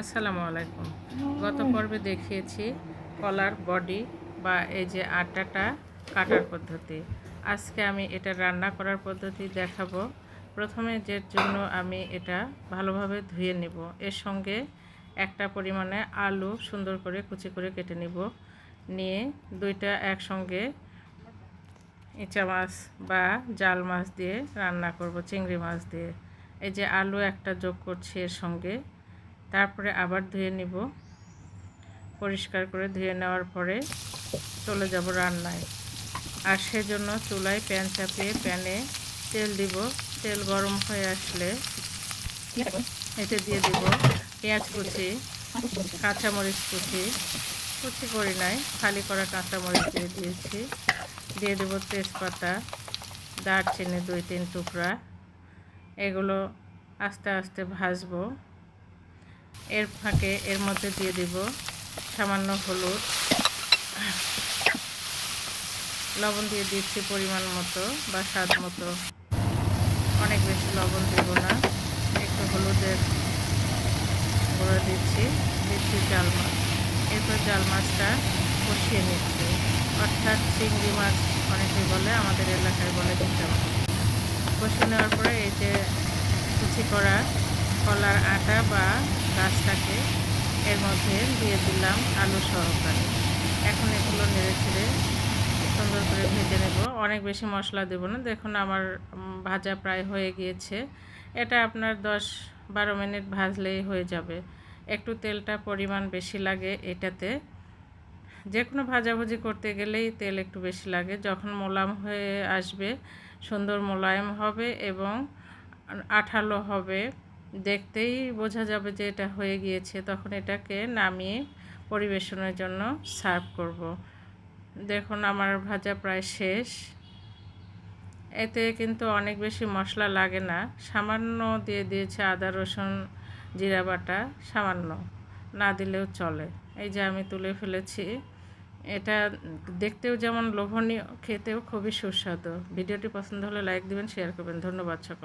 আসসালামু আলাইকুম। গত পর্বে দেখিয়েছি কলার বডি বা এই যে আটাটা কাটার পদ্ধতি। আজকে আমি এটা রান্না করার পদ্ধতি দেখাবো। প্রথমে যে জন্য আমি এটা ভালোভাবে ধুয়ে নিব। এর সঙ্গে একটা পরিমাণে আলু সুন্দর করে কুচি করে কেটে নিব। নিয়ে দুইটা একসঙ্গে ইঁচা মাছ বা জাল মাছ দিয়ে রান্না করব চিংড়ি মাছ দিয়ে। এই যে আলু একটা যোগ করছি এর সঙ্গে। তারপরে আবার ধুয়ে নিব। পরিষ্কার করে ধুয়ে নেওয়ার পরে চলে যাব রান্নায়। আর সেজন্য চুলায় প্যান চাপিয়ে প্যানে তেল দিব। তেল গরম হয়ে আসলে এতে দিয়ে দিব পেঁয়াজ কুচি, কাঁচামরিচ কুচি। কুচি করি নাই, খালি করা কাঁচামরিচ দিয়ে দিয়েছি। দিয়ে দেবো তেজপাতা, দারচিনি দুই তিন টুকরা। এগুলো আস্তে আস্তে ভাজবো। এর ফাঁকে এর মধ্যে দিয়ে দিব সামান্য হলুদ। লবণ দিয়ে দিচ্ছি পরিমাণ মতো বা স্বাদ মতো। অনেক বেশি লবণ দেব না। একটু হলুদের গুঁড়ো দিচ্ছি দিচ্ছি জাল মাছ। এরপর জাল মাছটা কষিয়ে নিচ্ছি। অর্থাৎ চিংড়ি মাছ অনেকে বলে, আমাদের এলাকায় বলে দিতে হবে কষিয়ে নেওয়ার পরে এই যে কুচি করা কলার আটা বা গাছটাকে এর মধ্যে দিয়ে দিলাম আলু সহকারে। এখন এগুলো নেড়ে ছেড়ে সুন্দর করে ভেজে নেব। অনেক বেশি মশলা দেবো না। দেখুন আমার ভাজা প্রায় হয়ে গিয়েছে। এটা আপনার দশ বারো মিনিট ভাজলেই হয়ে যাবে। একটু তেলটা পরিমাণ বেশি লাগে এটাতে। যে কোনো ভাজাভুজি করতে গেলেই তেল একটু বেশি লাগে। যখন মোলাম হয়ে আসবে, সুন্দর মোলায়েম হবে এবং আঠালো হবে। দেখতেই বোঝা যাবে যে এটা হয়ে গিয়েছে। তখন এটাকে নামিয়ে পরিবেশনের জন্য সার্ভ করব। দেখুন, আমার ভাজা প্রায় শেষ। এতে কিন্তু অনেক বেশি মশলা লাগে না। সামান্য দিয়ে দিয়েছে আদা, রসুন, জিরা বাটা, সামান্য। না দিলেও চলে। এই যে আমি তুলে ফেলেছি। এটা দেখতেও যেমন লোভনীয়, খেতেও খুবই সুস্বাদু। ভিডিওটি পছন্দ হলে লাইক দিবেন, শেয়ার করবেন। ধন্যবাদ সকল